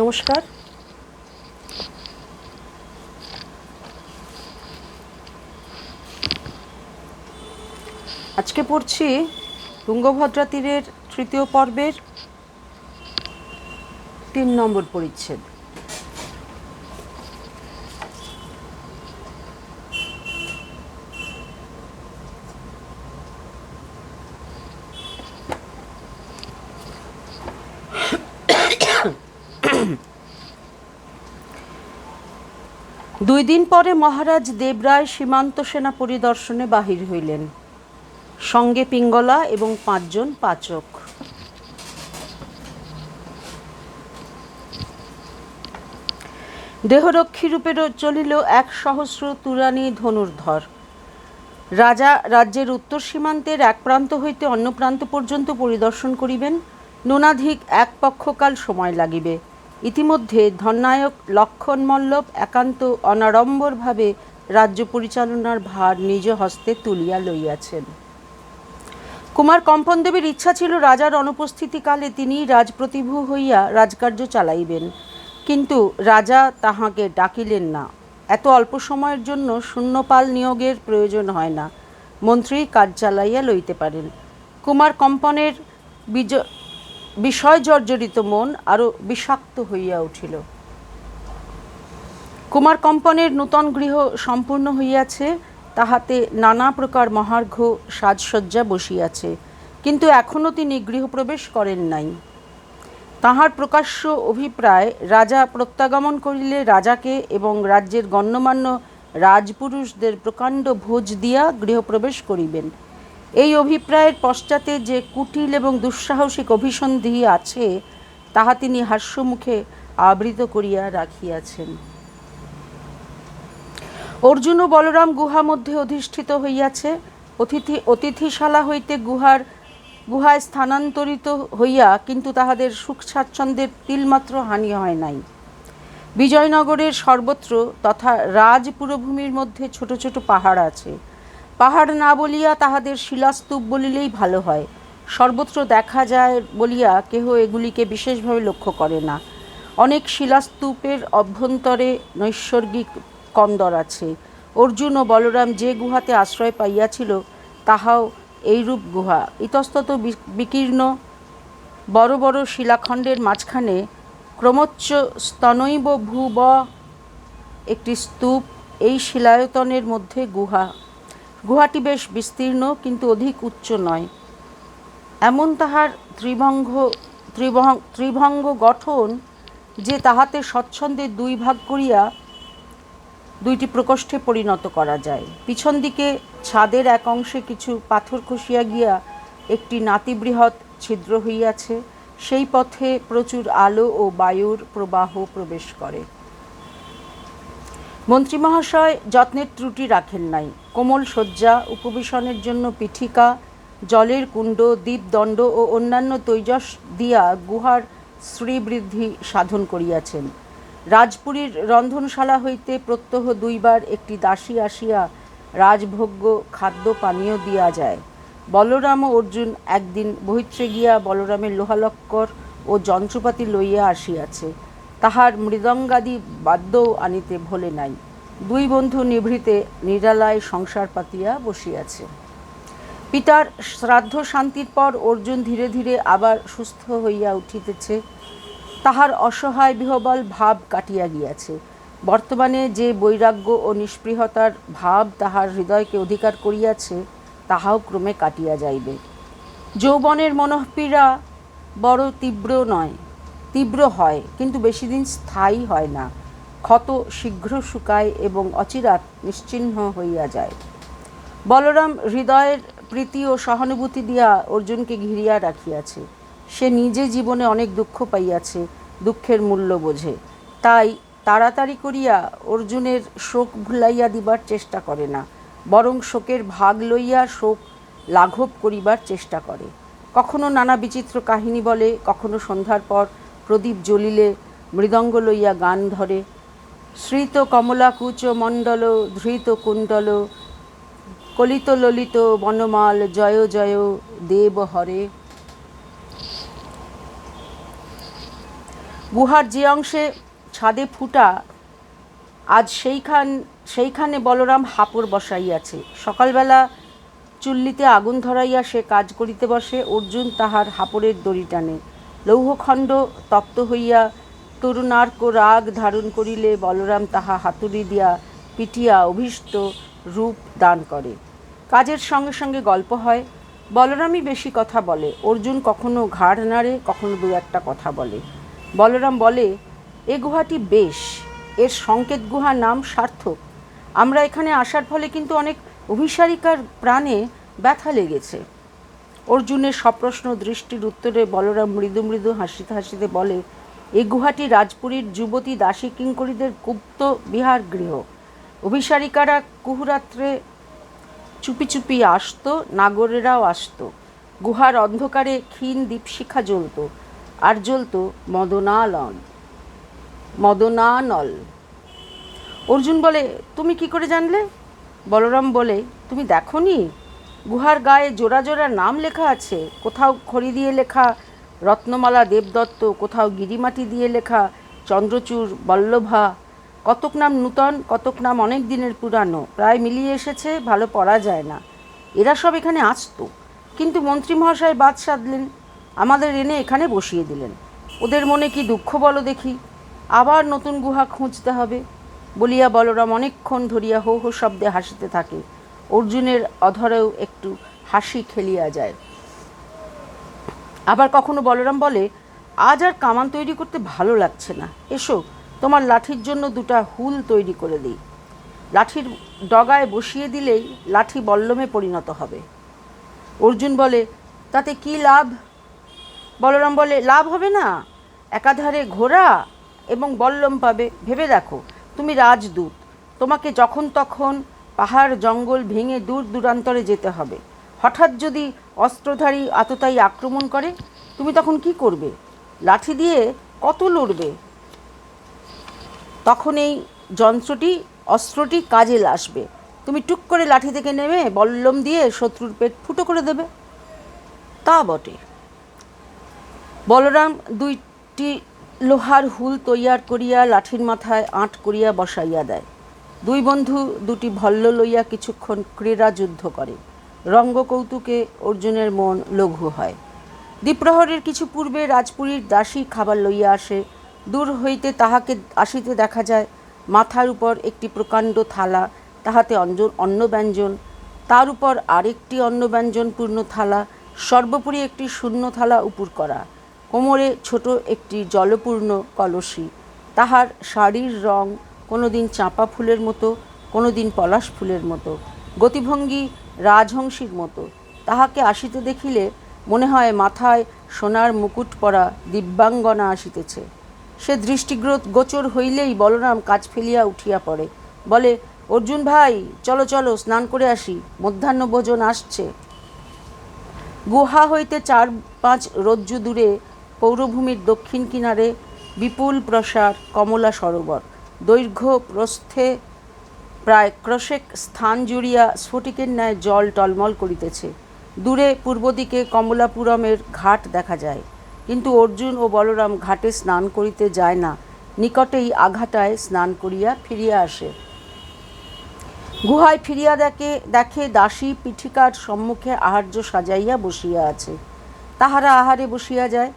নমস্কার। আজকে পড়ছি তুঙ্গভদ্রা তীরের তৃতীয় পর্বের তিন নম্বর পরিচ্ছেদ। দুই দিন পরে মহারাজ দেবরায় সীমান্ত সেনা পরিদর্শনে বাহির হইলেন। সঙ্গে পিঙ্গলা এবং পাঁচজন পাচক। দেহরক্ষী রূপে চলিল এক সহস্র তুরানী ধনুর্ধর। রাজা রাজ্যের উত্তর সীমান্তের এক প্রান্ত হইতে অন্য প্রান্ত পর্যন্ত পরিদর্শন করিবেন। নুনাধিক এক পক্ষকাল সময় লাগিবে। ইতিমধ্যে ধননায়ক লক্ষণ মল্লব একান্ত অনাড়ম্বরভাবে রাজ্য পরিচালনার ভার নিজ হস্তে তুলিয়া লইয়াছেন। কুমার কম্পনদেবের ইচ্ছা ছিল রাজার অনুপস্থিতিকালে তিনি রাজপ্রতিভু হইয়া রাজকার্য চালাইবেন, কিন্তু রাজা তাহাকে ডাকিলেন না। এত অল্প সময়ের জন্য শূন্যপাল নিয়োগের প্রয়োজন হয় না, মন্ত্রী কাজ চালাইয়া লইতে পারেন। কুমার কম্পনের বিজ বিষয় জর্জরিত মন আরও বিষাক্ত হইয়া উঠিল। কুমার কম্পনের নূতন গৃহ সম্পূর্ণ হইয়াছে, তাহাতে নানা প্রকার মহার্ঘ সাজসজ্জা বসিয়াছে, কিন্তু এখনও তিনি গৃহপ্রবেশ করেন নাই। তাহার প্রকাশ্য অভিপ্রায়, রাজা প্রত্যাগমন করিলে রাজাকে এবং রাজ্যের গণ্যমান্য রাজপুরুষদের প্রকাণ্ড ভোজ দিয়া গৃহপ্রবেশ করিবেন। এই অভিপ্রায়ের পশ্চাতে যে কুটিল এবং দুঃসাহসিক অভিসন্ধি আছে, তাহা তিনি হাস্যমুখে আবৃত করিয়া রাখিয়াছেন। অর্জুন ও বলরাম গুহা মধ্যে অধিষ্ঠিত হইয়াছে। অতিথি, অতিথিশালা হইতে গুহার, গুহায় স্থানান্তরিত হইয়া কিন্তু তাহাদের সুখ স্বাচ্ছন্দ্যের তিলমাত্র হানি হয় নাই। বিজয়নগরের সর্বত্র তথা রাজ পুরভূমির মধ্যে ছোট ছোট পাহাড় আছে। পাহাড় না বলিয়া তাহাদের শিলাস্তূপ বলিলেই ভালো হয়। সর্বত্র দেখা যায় বলিয়া কেহ এগুলিকে বিশেষভাবে লক্ষ্য করে না। অনেক শিলাস্তূপের অভ্যন্তরে নৈসর্গিক কন্দর আছে। অর্জুন ও বলরাম যে গুহাতে আশ্রয় পাইয়াছিল, তাহাও এইরূপ গুহা। ইতস্তত বিকীর্ণ বড় বড় শিলাখণ্ডের মাঝখানে ক্রমোচ্চ স্তনৈব ভূব একটি স্তূপ, এই শিলায়তনের মধ্যে গুহা। গুহাটি বেশ বিস্তীর্ণ, কিন্তু অধিক উচ্চ নয়। এমন তাহার ত্রিভঙ্গ ত্রিভঙ্গ ত্রিভঙ্গ গঠন যে তাহাতে স্বচ্ছন্দে দুই ভাগ করিয়া দুইটি প্রকোষ্ঠে পরিণত করা যায়। পিছন দিকে ছাদের এক অংশে কিছু পাথর খসিয়া গিয়া একটি নাতিবৃহৎ ছিদ্র হইয়াছে। সেই পথে প্রচুর আলো ও বায়ুর প্রবাহ প্রবেশ করে। মন্ত্রী মহাশয় যত্নের ত্রুটি রাখেন নাই। কোমল শয্যা, উপবেশনের জন্য পিঠিকা, জলের কুণ্ড, দ্বীপদণ্ড ও অন্যান্য তৈজস দিয়া গুহার শ্রীবৃদ্ধি সাধন করিয়াছেন। রাজপুরীর রন্ধনশালা হইতে প্রত্যহ দুইবার একটি দাসী আসিয়া রাজভোগ্য খাদ্য পানীয় দিয়া যায়। বলরাম ও অর্জুন একদিন বহিত্রে গিয়া বলরামের লোহালক্কর ও যন্ত্রপাতি লইয়া আসিয়াছে। তাহার মৃদঙ্গাদি বাদ্যও আনিতে ভোলে নাই। দুই বন্ধু নিভৃতে নিরালায় সংসার পাতিয়া বসিয়াছে। পিতার শ্রাদ্ধ শান্তির পর অর্জুন ধীরে ধীরে আবার সুস্থ হইয়া উঠিতেছে। তাহার অসহায় বিহবল ভাব কাটিয়া গিয়াছে। বর্তমানে যে বৈরাগ্য ও নিষ্পৃহতার ভাব তাহার হৃদয়কে অধিকার করিয়াছে, তাহাও ক্রমে কাটিয়া যাইবে। যৌবনের মনঃপীড়া বড় তীব্র নয়, তীব্র হয়, কিন্তু বেশি দিন স্থায়ী হয় না। ক্ষত শীঘ্র শুকায় এবং অচিরাত নিশ্চিহ্ন হইয়া যায়। বলরাম হৃদয়ের প্রীতি ও সহানুভূতি দিয়া অর্জুনকে ঘিরিয়া রাখিয়াছে। সে নিজে জীবনে অনেক দুঃখ পাইয়াছে, দুঃখের মূল্য বোঝে। তাই তাড়াতাড়ি করিয়া অর্জুনের শোক ভুলাইয়া দিবার চেষ্টা করে না, বরং শোকের ভাগ লইয়া শোক লাঘব করিবার চেষ্টা করে। কখনো নানা বিচিত্র কাহিনী বলে, কখনো সন্ধ্যার পর প্রদীপ জ্বলিলে মৃদঙ্গ লইয়া গান ধরে শ্রিত কমলাকুচ মণ্ডল, ধৃত কুণ্ডল, কলিত ললিত বনমাল, জয় জয়, দেব, হরে। গুহার যে অংশে ছাদে ফুটা, আজ সেইখান, সেইখানে বলরাম হাপড় বসাইয়াছে। সকালবেলা চুল্লিতে আগুন ধরাইয়া সে কাজ করিতে বসে, অর্জুন তাহার হাপড়ের দড়ি টানে। লৌহখণ্ড তপ্ত হইয়া তরুণার্ক রাগ ধারণ করিলে বলরাম তাহা হাতুড়ি দিয়া পিটিয়া অভীষ্ট রূপ দান করে। কাজের সঙ্গে সঙ্গে গল্প হয়, বলরামই বেশি কথা বলে। অর্জুন কখনো ঘাড় নাড়ে, কখনো দু একটা কথা বলে। বলরাম বলে, এ গুহাটি বেশ, এর সংকেত গুহার নাম সার্থক। আমরা এখানে আসার ফলে কিন্তু অনেক অভিসারিকার প্রাণে ব্যথা লেগেছে। অর্জুনের সপ্রশ্ন দৃষ্টির উত্তরে বলরাম মৃদু মৃদু হাসিতে হাসিতে বলে এই গুহাটি রাজপুরীর যুবতী দাসী কিঙ্করীদের গুপ্ত বিহার গৃহ। অভিসারিকারা কুহুরাত্রে চুপি চুপি আসতো, নাগরেরাও আসতো। গুহার অন্ধকারে ক্ষীণ দীপশিখা জ্বলত, আর জ্বলত মদনালন। মদনানল। অর্জুন বলে, তুমি কি করে জানলে? বলরাম বলে, তুমি দেখনি? গুহার গায়ে জোড়া জোড়া নাম লেখা আছে, কোথাও খড়ি দিয়ে লেখা রত্নমালা দেবদত্ত, কোথাও গিরিমাটি দিয়ে লেখা চন্দ্রচূড়, বল্লভা, কতক নাম নূতন, কতক নাম অনেক দিনের পুরানো, প্রায় মিলিয়ে এসেছে, ভালো পড়া যায় না। এরা সব এখানে আসতো। কিন্তু মন্ত্রী মহাশয় বাদ সাধলেন, আমাদের এনে এখানে বসিয়ে দিলেন। ওদের মনে কি দুঃখ বলো দেখি? আবার নতুন গুহা খুঁজতে হবে। বলিয়া বলরাম অনেকক্ষণ ধরিয়া হো হো শব্দে হাসিতে থাকে। অর্জুনের অধরেও একটু হাসি খেলিয়া যায়। আবার কখনো বলরাম বলে, আজ আর কামান তৈরি করতে ভালো লাগছে না। এসো, তোমার লাঠির জন্য দুটা হুল তৈরি করে দিই। লাঠির ডগায় বসিয়ে দিলেই লাঠি বল্লমে পরিণত হবে। অর্জুন বলে, তাতে কি লাভ? বলরাম বলে, লাভ হবে না। একাধারে ঘোড়া এবং বল্লম পাবে। ভেবে দেখো, তুমি রাজদূত। তোমাকে যখন তখন পাহাড় জঙ্গল ভেঙে দূর দূরান্তরে যেতে হবে। হঠাৎ যদি অস্ত্রধারী আততায়ী আক্রমণ করে, তুমি তখন কি করবে? লাঠি দিয়ে কত লড়বে? তখন এই যন্ত্রটি, অস্ত্রটি কাজে আসবে। তুমি টুক করে লাঠি থেকে নেমে বল্লম দিয়ে শত্রুর পেট ফুটো করে দেবে। তা বটে। বলরাম দুইটি লোহার হুল তৈয়ার করিয়া লাঠির মাথায় আঁট করিয়া বসাইয়া দেয়। দুই বন্ধু দুটি ভল্ল লইয়া কিছুক্ষণ ক্রীড়া যুদ্ধ করে। রঙ্গকৌতুকে অর্জুনের মন লঘু হয়। দ্বীপ্রহরের কিছু পূর্বে রাজপুরীর দাসী খাবার লইয়া আসে। দূর হইতে তাহাকে আসিতে দেখা যায়, মাথার উপর একটি প্রকাণ্ড থালা, তাহাতে অঞ্জন অন্ন ব্যঞ্জন তার উপর আরেকটি অন্ন ব্যঞ্জনপূর্ণ থালা, সর্বোপরি একটি শূন্য থালা উপুর করা, কোমরে ছোট একটি জলপূর্ণ কলসি, তাহার শাড়ির রং কোনো দিন চাঁপা ফুলের মতো, কোনোদিন পলাশ ফুলের মতো। গতিভঙ্গি রাজহংসীর মতো। তাহাকে আসিতে দেখিলে মনে হয় মাথায় সোনার মুকুট পরা দিব্যাঙ্গনা আসিতেছে। সে দৃষ্টিগ্রোত গোচর হইলেই বলরাম কাজ ফেলিয়া উঠিয়া পড়ে। বলে, অর্জুন ভাই, চলো চলো, স্নান করে আসি। মধ্যাহ্ন ভোজন আসছে। গুহা হইতে চার পাঁচ রজ্জু দূরে পৌরভূমির দক্ষিণ কিনারে বিপুল প্রসার কমলা সরোবর। দৈর্ঘ্য প্রস্থে প্রায় ক্রশেক স্থান জুড়িয়া স্ফটিকের ন্যায় জল টলমল করিতেছে। দূরে পূর্ব দিকে কমলাপুরমের ঘাট দেখা যায়। কিন্তু অর্জুন ও বলরাম ঘাটে স্নান করিতে যায় না, নিকটেই আঘাটায় স্নান করিয়া ফিরিয়া আসে। গুহায় ফিরিয়া দেখে দেখে দাসী পিঠিকার সম্মুখে আহার্য সাজাইয়া বসিয়া আছে। তাহারা আহারে বসিয়া যায়।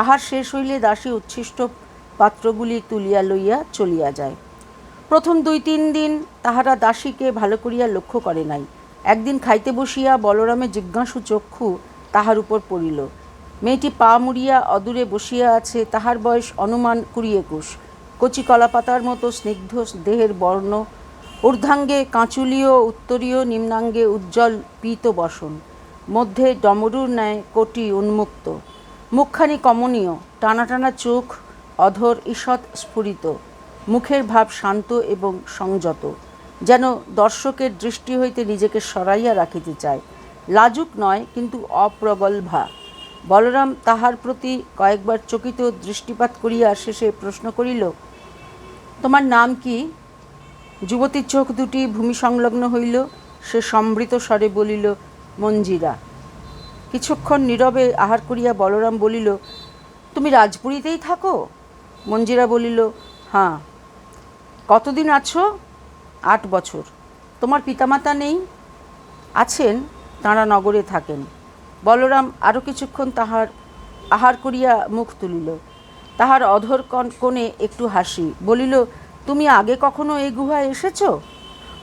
আহার শেষ হইলে দাসী উচ্ছিষ্ট পাত্রগুলি তুলিয়া লইয়া চলিয়া যায়। প্রথম দুই তিন দিন তাহারা দাসীকে ভালো করিয়া লক্ষ্য করে নাই। একদিন খাইতে বসিয়া বলরামের জিজ্ঞাসু চক্ষু তাহার উপর পড়িল। মেয়েটি পা মুড়িয়া অদূরে বসিয়া আছে, তাহার বয়স অনুমান কুড়ি একুশ। কচি কলাপাতার মতো স্নিগ্ধ দেহের বর্ণ, ঊর্ধ্বাঙ্গে কাঁচুলীয় উত্তরীয় নিম্নাঙ্গে উজ্জ্বল পীত বসন, মধ্যে ডমরুর ন্যায় কোটি উন্মুক্ত। মুখখানি কমনীয়, টানা টানা চোখ অধর ঈষৎ স্ফুরিত। মুখের ভাব শান্ত এবং সংযত, যেন দর্শকের দৃষ্টি হইতে নিজেকে সরাইয়া রাখিতে চায়। লাজুক নয়, কিন্তু অপ্রগল্ভা বলরাম তাহার প্রতি কয়েকবার চকিত দৃষ্টিপাত করিয়া শেষে প্রশ্ন করিল, তোমার নাম কি? যুবতীর চোখ দুটি ভূমি সংলগ্ন হইল। সে সম্বৃত স্বরে বলিল, মঞ্জিরা। কিছুক্ষণ নীরবে আহার করিয়া বলরাম বলিল, তুমি রাজপুরীতেই থাকো? মঞ্জিরা বলিল হাঁ কতদিন আছো? আট বছর। তোমার পিতামাতা নেই? আছেন, তাঁরা নগরে থাকেন। বলরাম আরও কিছুক্ষণ তাহার আহার করিয়া মুখ তুলিল। তাহার অধর কোণে একটু হাসি, বলিল, তুমি আগে কখনো এই গুহায় এসেছ?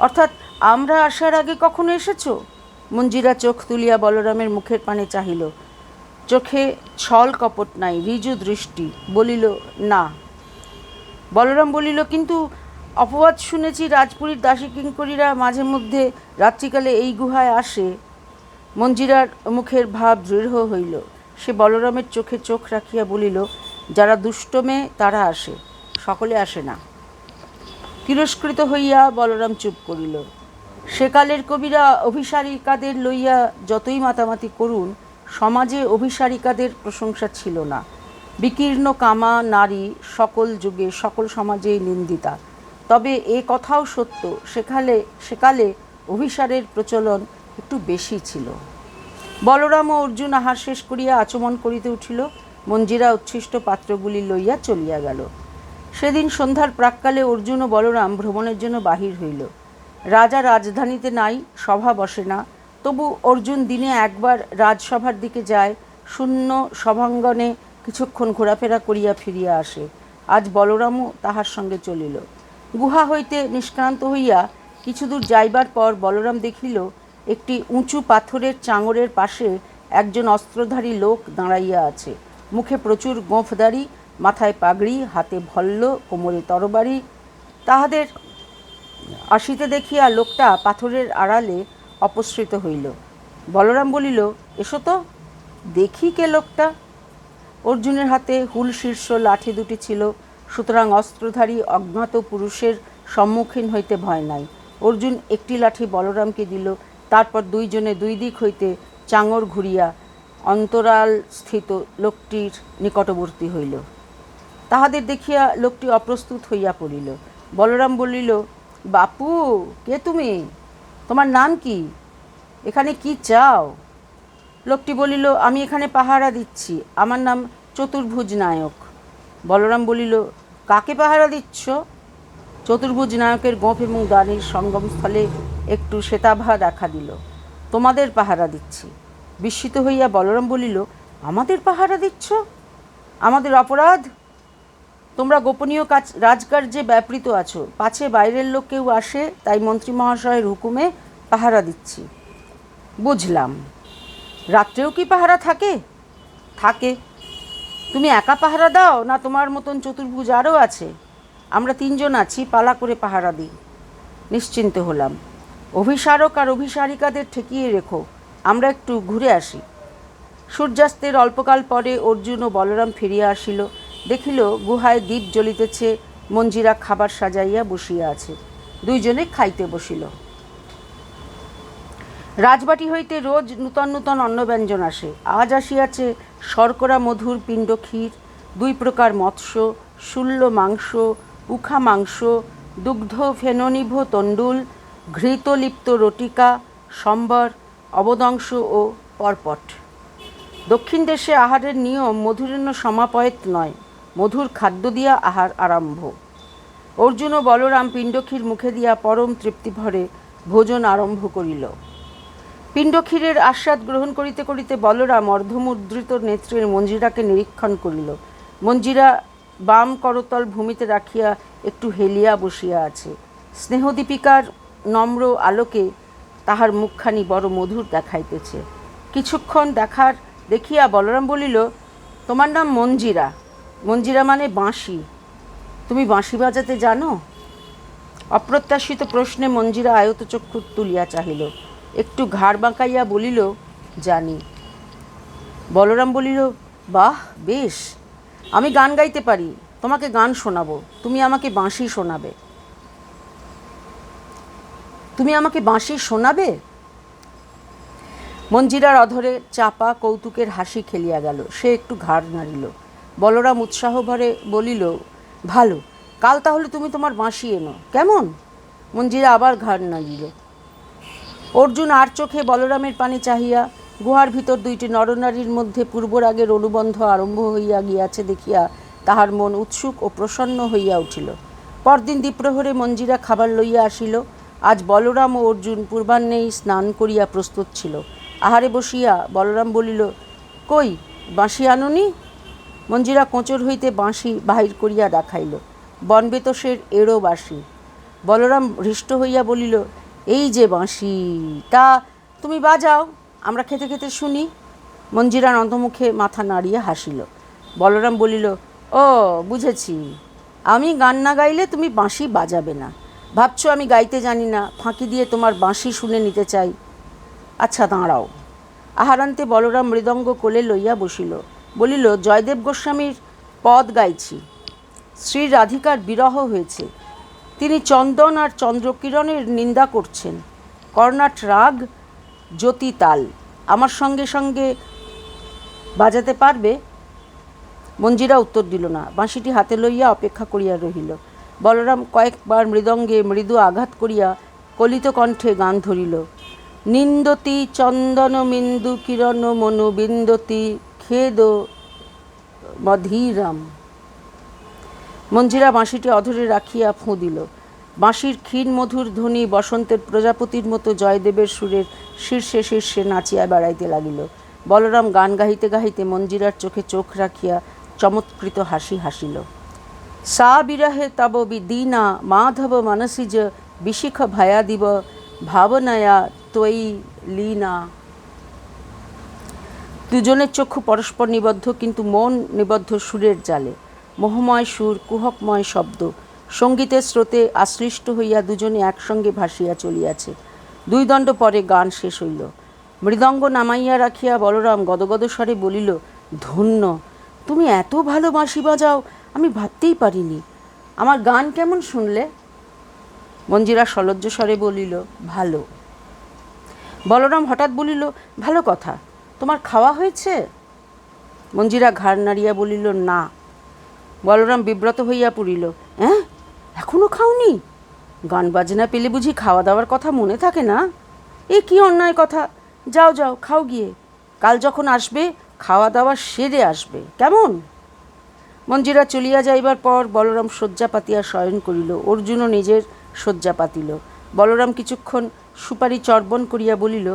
অর্থাৎ আমরা আসার আগে কখনো এসেছ? মঞ্জিরা চোখ তুলিয়া বলরামের মুখের পানে চাহিল। চোখে ছল কপট নাই, রিজু দৃষ্টি, বলিল, না। বলরাম বলিল, কিন্তু অপবাদ শুনেছি রাজপুরীর দাসী কিঙ্করীরা মাঝে মধ্যে রাত্রিকালে এই গুহায় আসে। মঞ্জিরার মুখের ভাব দৃঢ় হইল। সে বলরামের চোখে চোখ রাখিয়া বলিল, যারা দুষ্ট মেয়ে, তারা আসে। সকলে আসে না। তিরস্কৃত হইয়া বলরাম চুপ করিল। সেকালের কবিরা অভিসারিকাদের লইয়া যতই মাতামাতি করুন, সমাজে অভিসারিকাদের প্রশংসা ছিল না। বিকীর্ণ কামা নারী সকল যুগে, সকল সমাজেই নিন্দিতা। তবে এ কথাও সত্য সেকালে সেকালে অভিসারের প্রচলন একটু বেশি ছিল। বলরাম ও অর্জুন আহার শেষ করিয়া আচমন করিতে উঠিল মঞ্জিরা উচ্ছিষ্ট পাত্রগুলি লইয়া চলিয়া গেল। সেদিন সন্ধ্যার প্রাক্কালে অর্জুন ও বলরাম ভ্রমণের জন্য বাহির হইল। রাজা রাজধানীতে নাই, সভা বসে না, তবু অর্জুন দিনে একবার রাজসভার দিকে যায়, শূন্য সভাঙ্গনে কিছুক্ষণ ঘোরাফেরা করিয়া ফিরিয়া আসে। আজ বলরামও তাহার সঙ্গে চলিল। গুহা হইতে নিষ্ক্রান্ত হইয়া কিছুদূর যাইবার পর বলরাম দেখিল, একটি উঁচু পাথরের চাঙরের পাশে একজন অস্ত্রধারী লোক দাঁড়াইয়া আছে। মুখে প্রচুর গোঁফদারি, মাথায় পাগড়ি, হাতে ভল্ল, কোমরে তরবারি। তাহাদের আসিতে দেখিয়া লোকটা পাথরের আড়ালে অপসৃত হইল। বলরাম বলিল, এসো তো, দেখি কে লোকটা? অর্জুনের হাতে হুল শীর্ষ লাঠি দুটি ছিল। সুতরাং অস্ত্রধারী অজ্ঞাত পুরুষের সম্মুখীন হইতে ভয় নাই। অর্জুন একটি লাঠি বলরামকে দিল, তারপর দুইজনে দুই দিক হইতে চাঙর ঘুরিয়া অন্তরাল স্থিত লোকটির নিকটবর্তী হইল। তাহাদের দেখিয়া লোকটি অপ্রস্তুত হইয়া পড়িল। বলরাম বলিল, বাপু, কে তুমি? তোমার নাম কি? এখানে কি চাও? লোকটি বলিল, আমি এখানে পাহারা দিচ্ছি। আমার নাম চতুর্ভুজ নায়ক। বলরাম বলিল, কাকে পাহারা দিচ্ছ? চতুর্ভুজ নায়কের গোঁফ এবং দানির সঙ্গমস্থলে একটু শ্বেতাভা দেখা দিল। তোমাদের পাহারা দিচ্ছি। বিস্মিত হইয়া বলরাম বলিল, আমাদের পাহারা দিচ্ছ? আমাদের অপরাধ? তোমরা গোপনীয় কাজ, রাজকার্যে ব্যাপৃত আছো। পাছে বাইরের লোক কেউ আসে, তাই মন্ত্রী মহাশয়ের হুকুমে পাহারা দিচ্ছি। বুঝলাম। রাত্রেও কি পাহারা থাকে? থাকে। তুমি একা পাহারা দাও না তোমার মতন চতুর্ভুজ আরও আছে? আমরা তিনজন আছি, পালা করে পাহারা দিই। নিশ্চিন্ত হলাম। অভিসারক আর অভিসারিকাদের ঠেকিয়ে রেখো। আমরা একটু ঘুরে আসি। সূর্যাস্তের অল্পকাল পরে অর্জুন ও বলরাম ফিরিয়া আসিল। দেখিল গুহায় দ্বীপ জ্বলিতেছে, মঞ্জিরা খাবার সাজাইয়া বসিয়া আছে। দুইজনে খাইতে বসিল। রাজবাটি হইতে রোজ নূতন নূতন অন্নব্যঞ্জন আসে। আজ আসিয়াছে শর্করা, মধুর, পিণ্ড ক্ষীর, দুই প্রকার মৎস্য শূল্য মাংস, উখা মাংস, দুগ্ধ ফেননিভ তণ্ডুল ঘৃতলিপ্ত রটিকা, সম্বর, অবদংশ ও পরপট। দক্ষিণ দেশে আহারের নিয়ম মধুরেণ্য সমাপয়েত নয়, মধুর খাদ্য দিয়া আহার আরম্ভ। অর্জুন ও বলরাম পিণ্ডক্ষীর মুখে দিয়া পরম তৃপ্তিভরে ভোজন আরম্ভ করিল। পিণ্ডক্ষীরের আস্বাদ গ্রহণ করিতে করিতে বলরাম অর্ধমুদ্রিত নেত্রের মঞ্জিরাকে নিরীক্ষণ করিল। মঞ্জিরা বাম করতল ভূমিতে রাখিয়া একটু হেলিয়া বসিয়া আছে। স্নেহদীপিকার নম্র আলোকে তাহার মুখখানি বড় মধুর দেখাইতেছে। কিছুক্ষণ দেখার দেখিয়া বলরাম বলিল, তোমার নাম মঞ্জিরা। মঞ্জিরা মানে বাঁশি। তুমি বাঁশি বাজাতে জানো? অপ্রত্যাশিত প্রশ্নে মঞ্জিরা আয়ত চক্ষু তুলিয়া চাহিল। একটু ঘাড় বাঁকাইয়া বলিল, জানি। বলরাম বলিল, বাহ, বেশ। আমি গান গাইতে পারি, তোমাকে গান শোনাবো। তুমি আমাকে বাঁশি শোনাবে। তুমি আমাকে বাঁশি শোনাবে? মঞ্জিরার অধরে চাপা কৌতুকের হাসি খেলিয়া গেল। সে একটু ঘাড় নাড়িল। বলরাম উৎসাহ ভরে বলিল, ভালো, কাল তাহলে তুমি তোমার বাঁশি এনো। কেমন? মঞ্জিরা আবার ঘাড় নাড়িল। অর্জুন আর চোখে বলরামের পানে চাহিয়া গুহার ভিতর দুইটি নরনারীর মধ্যে পূর্বরাগের অনুবন্ধ আরম্ভ হইয়া গিয়াছে দেখিয়া তাহার মন উৎসুক ও প্রসন্ন হইয়া উঠিল। পরদিন দ্বীপ্রহরে মঞ্জিরা খাবার লইয়া আসিল। আজ বলরাম ও অর্জুন পূর্বাহ্নেই স্নান করিয়া প্রস্তুত ছিল। আহারে বসিয়া বলরাম বলিল, কই, বাঁশি আনুনি? মঞ্জিরা কোঁচর হইতে বাঁশি বাহির করিয়া দেখাইল, বনবেতসের এড়ো বাঁশি। বলরাম হৃষ্ট হইয়া বলিল এই যে বাঁশি, তা তুমি বাজাও, আমরা খেতে খেতে শুনি। মঞ্জিরা নন্দমুখে মাথা নাড়িয়া হাসিল। বলরাম বলিল, ও, বুঝেছি। আমি গান না গাইলে তুমি বাঁশি বাজাবে না। ভাবছ আমি গাইতে জানি না, ফাঁকি দিয়ে তোমার বাঁশি শুনে নিতে চাই। আচ্ছা দাঁড়াও। আহারান্তে বলরাম মৃদঙ্গ কোলে লইয়া বসিল। বলিল, জয়দেব গোস্বামীর পদ গাইছি। শ্রী রাধিকার বিরহ হয়েছে। তিনি চন্দন আর চন্দ্রকিরণের নিন্দা করছেন। কর্ণাট রাগ, জ্যোতি তাল। আমার সঙ্গে সঙ্গে বাজাতে পারবে? মঞ্জিরা উত্তর দিল না। বাঁশিটি হাতে লইয়া অপেক্ষা করিয়া রহিল। বলরাম কয়েকবার মৃদঙ্গে মৃদু আঘাত করিয়া কলিত কণ্ঠে গান ধরিল। নিন্দতি চন্দন মিন্দু কিরণ মনু বিন্দতি খেদ মধীরাম। মঞ্জিরা বাঁশিটি অধরে রাখিয়া ফুঁ দিল। বাঁশির ক্ষীণ মধুর ধ্বনি বসন্তের প্রজাপতির মতো জয়দেবের সুরের শীর্ষে শীর্ষে নাচিয়া বেড়াইতে লাগিল। বলরাম গান গাহিতে গাহিতে মঞ্জিরার চোখে চোখ রাখিয়া চমৎকৃত হাসি হাসিল। সা বিরহে তব বিদীনা, মাধব মানসিজ বিশিখ ভায়া দিব, ভাবনায়া ত্বয়ী লীনা। দুজনের চক্ষু পরস্পর নিবদ্ধ, কিন্তু মন নিবদ্ধ সুরের জালে। মোহময় সুর, কুহকময় শব্দ। সঙ্গীতের স্রোতে আশ্লিষ্ট হইয়া দুজনে একসঙ্গে ভাসিয়া চলিয়াছে। দুই দণ্ড পরে গান শেষ হইল। মৃদঙ্গ নামাইয়া রাখিয়া বলরাম গদগদ স্বরে বলিল, ধন্য, তুমি এত ভালো বাঁশি বাজাও, আমি ভাবতেই পারিনি। আমার গান কেমন শুনলে? মঞ্জিরা সলজ্জ স্বরে বলিল, ভালো। বলরাম হঠাৎ বলিল, ভালো কথা, তোমার খাওয়া হয়েছে? মঞ্জিরা ঘাড় নাড়িয়া বলিল, না। বলরাম বিব্রত হইয়া পড়িল। হ্যাঁ এখনও খাওনি? গান বাজনা পেলে বুঝি খাওয়া দাওয়ার কথা মনে থাকে না? এ কি অন্যায় কথা? যাও যাও, খাও গিয়ে। কাল যখন আসবে খাওয়া দাওয়া সেরে আসবে। কেমন? মঞ্জিরা চলিয়া যাইবার পর বলরাম শয্যা পাতিয়া শয়ন করিল। অর্জুনও নিজের শয্যা পাতিল। বলরাম কিছুক্ষণ সুপারি চর্বণ করিয়া বলিল,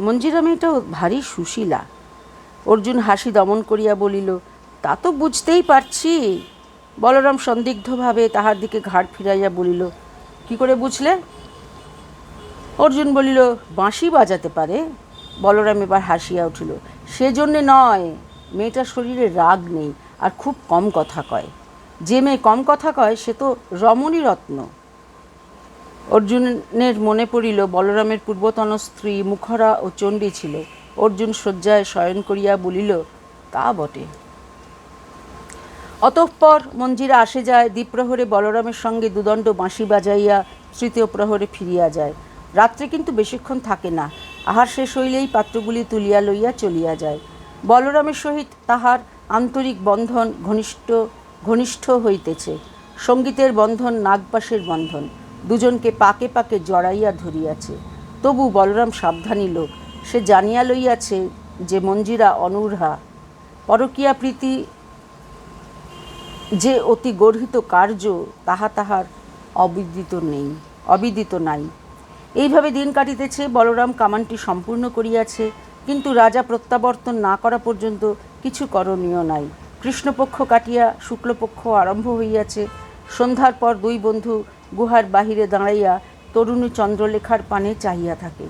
মঞ্জিরা মেয়েটাও ভারী সুশীলা। অর্জুন হাসি দমন করিয়া বলিল তা তো বুঝতেই পারছি। বলরাম সন্দিগ্ধভাবে তাহার দিকে ঘাড় ফিরাইয়া বলিল, কি করে বুঝলে? অর্জুন বলিল, বাঁশি বাজাতে পারে। বলরাম এবার হাসিয়া উঠিল, সেজন্যে নয়, মেয়েটার শরীরে রাগ নেই আর খুব কম কথা কয়। যে মেয়ে কম কথা কয়, সে তো রমণী রত্ন অর্জুনের মনে পড়িল, বলরামের পূর্বতন স্ত্রী মুখরা ও চণ্ডী ছিল। অর্জুন শয্যায় শয়ন করিয়া বলিল, তা বটে। অতঃপর মঞ্জিরা আসে যায়, দ্বীপ্রহরে বলরামের সঙ্গে দুদণ্ড বাঁশি বাজাইয়া তৃতীয় প্রহরে ফিরিয়া যায়। রাত্রে কিন্তু বেশিক্ষণ থাকে না, আহার শেষ হইলেই পাত্রগুলি তুলিয়া লইয়া চলিয়া যায়। বলরামের সহিত তাহার আন্তরিক বন্ধন ঘনিষ্ঠ ঘনিষ্ঠ হইতেছে। সঙ্গীতের বন্ধন নাগপাশের বন্ধন, দুজনকে পাকে পাকে জড়াইয়া ধরিয়াছে। তবু বলরাম সাবধানী লোক, সে জানিয়া লইয়াছে যে মঞ্জিরা অনুরহা। পরকীয়া প্রীতি যে অতি গর্হিত কার্য, তাহা তাহার অবিদিত নেই, অবিদিত নাই। এইভাবে দিন কাটিতেছে, বলরাম কামানটি সম্পূর্ণ করিয়াছে, কিন্তু রাজা প্রত্যাবর্তন না করা পর্যন্ত কিছু করণীয় নাই। কৃষ্ণপক্ষ কাটিয়া শুক্লপক্ষ আরম্ভ হইয়াছে। সন্ধ্যার পর দুই বন্ধু গুহার বাহিরে দাঁড়াইয়া তরুণী চন্দ্রলেখার পানে চাহিয়া থাকে।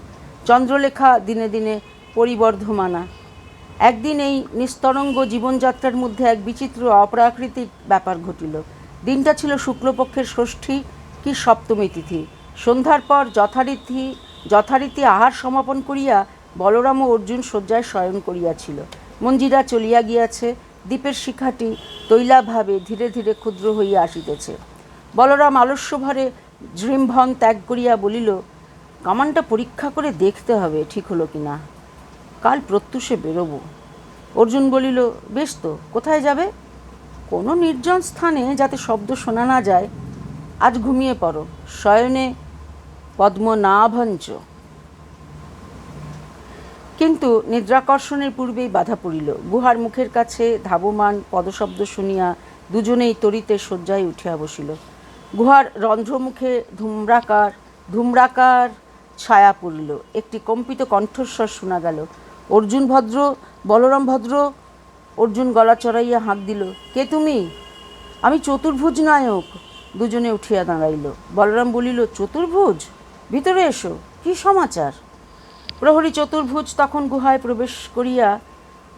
চন্দ্রলেখা দিনে দিনে পরিবর্ধমানা। একদিন এই নিস্তরঙ্গ জীবনযাত্রার মধ্যে এক বিচিত্র অপ্রাকৃতিক ব্যাপার ঘটিল। দিনটা ছিল শুক্লপক্ষের ষষ্ঠী কি সপ্তমী তিথি। সন্ধ্যার পর যথারীতি যথারীতি আহার সমাপন করিয়া বলরাম ও অর্জুন শয্যায় শয়ন করিয়াছিল। মঞ্জিরা চলিয়া গিয়াছে, দ্বীপের শিখাটি তৈলাভাবে ধীরে ধীরে ক্ষুদ্র হইয়া আসিতেছে। বলরাম আলস্যভরে জৃম্ভং ত্যাগ করিয়া বলিল, কামানটা পরীক্ষা করে দেখতে হবে, ঠিক হলো কি না কাল প্রত্যুষে বেরোবো। অর্জুন বলিল, বেশ তো, কোথায় যাবে? কোনো নির্জন স্থানে যাতে শব্দ শোনা না যায়। আজ ঘুমিয়ে পড়ো। শয়নে পদ্মনাভঞ্চ। কিন্তু নিদ্রাকর্ষণের পূর্বেই বাধা পড়িল। গুহার মুখের কাছে ধাবমান পদশব্দ শুনিয়া দুজনেই তরিতে শয্যায় উঠিয়া বসিল। গুহার রন্ধ্রমুখে ধূম্রাকার ধূম্রাকার ছায়া পড়িল। একটি কম্পিত কণ্ঠস্বর শোনা গেল। অর্জুন ভদ্র, বলরাম ভদ্র, অর্জুন গলা চড়াইয়া হাঁক দিল, কে তুমি? আমি চতুর্ভুজ নায়ক। দুজনে উঠিয়া দাঁড়াইল। বলরাম বলিল, চতুর্ভুজ? ভিতরে এসো, কি সমাচার? প্রহরী চতুর্ভুজ তখন গুহায় প্রবেশ করিয়া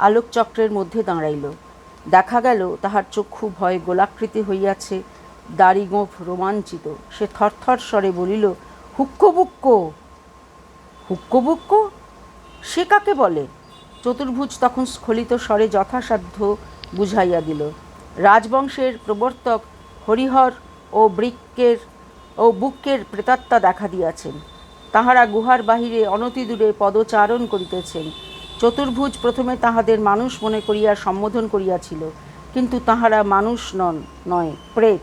আলোকচক্রের মধ্যে দাঁড়াইল। দেখা গেল, তাহার চক্ষু ভয়ে গোলাকৃতি হইয়াছে, দাড়ি গোঁফ রোমাঞ্চিত। সে থরথর স্বরে বলিল হুক্কো বুক্কো হুক্কো বুক্কো সে কাকে বলে? চতুর্ভুজ তখন স্খলিত স্বরে যথাসাধ্য বুঝাইয়া দিল। রাজবংশের প্রবর্তক হরিহর ও বৃক্কের ও বুক্কের প্রেতাত্মা দেখা দিয়াছেন। তাহারা গুহার বাহিরে অনতিদূরে পদচারণ করিতেছেন। চতুর্ভুজ প্রথমে তাহাদের মানুষ মনে করিয়া সম্বোধন করিয়াছিল, কিন্তু তাহারা মানুষ নন, নয়, প্রেত।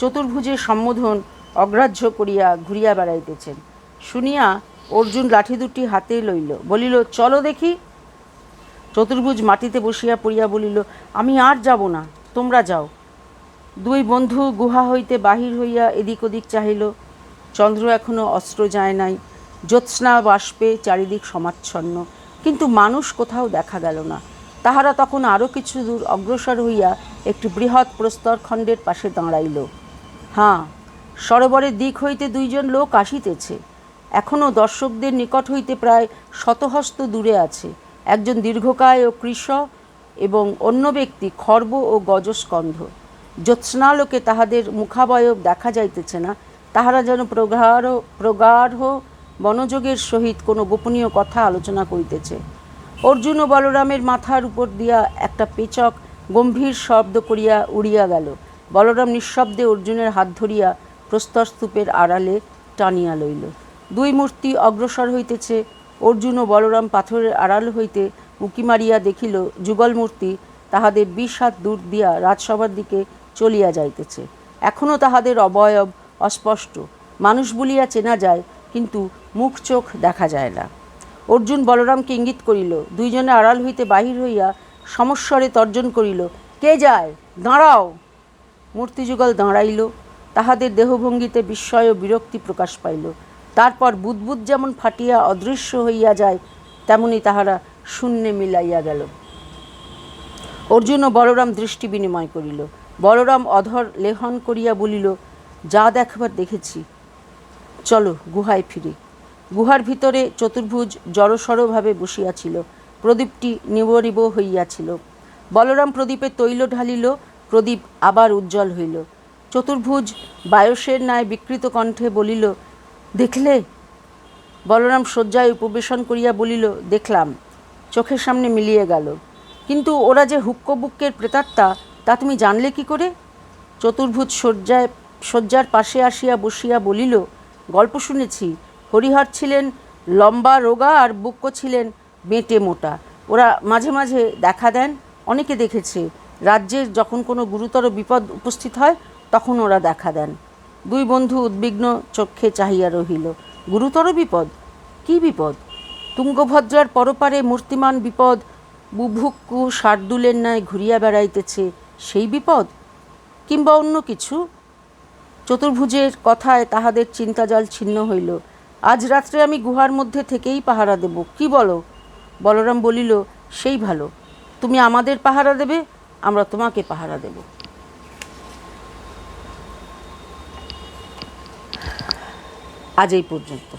চতুর্ভুজের সম্বোধন অগ্রাহ্য করিয়া ঘুরিয়া বেড়াইতেছেন। শুনিয়া অর্জুন লাঠি দুটি হাতে লইল, বলিল, চলো দেখি। চতুর্ভুজ মাটিতে বসিয়া পড়িয়া বলিল, আমি আর যাব না, তোমরা যাও। দুই বন্ধু গুহা হইতে বাহির হইয়া এদিক ওদিক চাহিল। চন্দ্র এখনও অস্ত্র যায় নাই, জ্যোৎস্না বাষ্পে চারিদিক সমাচ্ছন্ন। কিন্তু মানুষ কোথাও দেখা গেল না। তাহারা তখন আরও কিছু দূর অগ্রসর হইয়া একটি বৃহৎ প্রস্তরখণ্ডের পাশে দাঁড়াইল। হাঁ সরোবরের দিক হইতে দুইজন লোক আসিতেছে। এখনও দর্শকদের নিকট হইতে প্রায় শতহস্ত দূরে আছে। একজন দীর্ঘকায় ও কৃষ এবং অন্য ব্যক্তি খর্ব ও গজস্কন্ধ। জ্যোৎস্নালোকে তাহাদের মুখাবয়ব দেখা যাইতেছে না। তাহারা যেন প্রগাঢ় প্রগাঢ় বনযোগের সহিত কোনো গোপনীয় কথা আলোচনা করিতেছে। অর্জুন ও বলরামের মাথার উপর দিয়া একটা পেচক গম্ভীর শব্দ করিয়া উড়িয়া গেল। বলরাম নিঃশব্দে অর্জুনের হাত ধরিয়া প্রস্তরস্তূপের আড়ালে টানিয়া লইল। দুই মূর্তি অগ্রসর হইতেছে। অর্জুন ও বলরাম পাথরের আড়াল হইতে উঁকি মারিয়া দেখিল, যুগল মূর্তি তাহাদের বিশ হাত দূর দিয়া রাজসভার দিকে চলিয়া যাইতেছে। এখনও তাহাদের অবয়ব অস্পষ্ট। মানুষ বলিয়া চেনা যায়, কিন্তু মুখ চোখ দেখা যায় না। অর্জুন বলরামকে ইঙ্গিত করিল, দুইজনে আড়াল হইতে বাহির হইয়া সমস্বরে তর্জন করিল, কে যায়? দাঁড়াও! মূর্তিযুগল দাঁড়াইল, তাহাদের দেহভঙ্গিতে বিস্ময় ও বিরক্তি প্রকাশ পাইল। তারপর বুদবুদ যেমন ফাটিয়া অদৃশ্য হইয়া যায়, তেমনি তাহারা শূন্যে মিলাইয়া গেল। অর্জুন ও বলরাম দৃষ্টি বিনিময় করিল। বলরাম অধর লেহন করিয়া বলিল, যা দেখবার দেখেছি। চলো গুহায় ফিরি। গুহার ভিতরে চতুর্ভুজ জড়সড়ভাবে বসিয়াছিল। প্রদীপটি নিবরিব হইয়াছিল। বলরাম প্রদীপে তৈল ঢালিল, প্রদীপ আবার উজ্জ্বল হইল। চতুর্ভুজ বায়সের ন্যায় বিকৃত কণ্ঠে বলিল দেখলে? বলরাম শয্যায় উপবেশন করিয়া বলিল, দেখলাম, চোখের সামনে মিলিয়ে গেল। কিন্তু ওরা যে হুক্কবুক্কের প্রেতাত্মা, তা তুমি জানলে কি করে? চতুর্ভুজ শয্যায়, শয্যার পাশে আসিয়া বসিয়া বলিল, গল্প শুনেছি, হরিহর ছিলেন লম্বা রোগা আর বুক্ক ছিলেন বেঁটে মোটা। ওরা মাঝে মাঝে দেখা দেন, অনেকে দেখেছে। রাজ্যের যখন কোনো গুরুতর বিপদ উপস্থিত হয়, তখন ওরা দেখা দেন। দুই বন্ধু উদ্বিগ্ন চক্ষে চাহিয়া রহিল। গুরুতর বিপদ? কি বিপদ? তুঙ্গভদ্রার পরপারে মূর্তিমান বিপদ, বুভুক্কু শার্দুলের ন্যায় ঘুরিয়া বেড়াইতেছে, সেই বিপদ? কিংবা অন্য কিছু? চতুর্ভুজের কথায় তাহাদের চিন্তাজাল ছিন্ন হইল। আজ রাত্রে আমি গুহার মধ্যে থেকেই পাহারা দেব, কি বলো? বলরাম বলিল, সেই ভালো। তুমি আমাদের পাহারা দেবে, আমরা তোমাকে পাহারা দেব। আজ এই পর্যন্ত।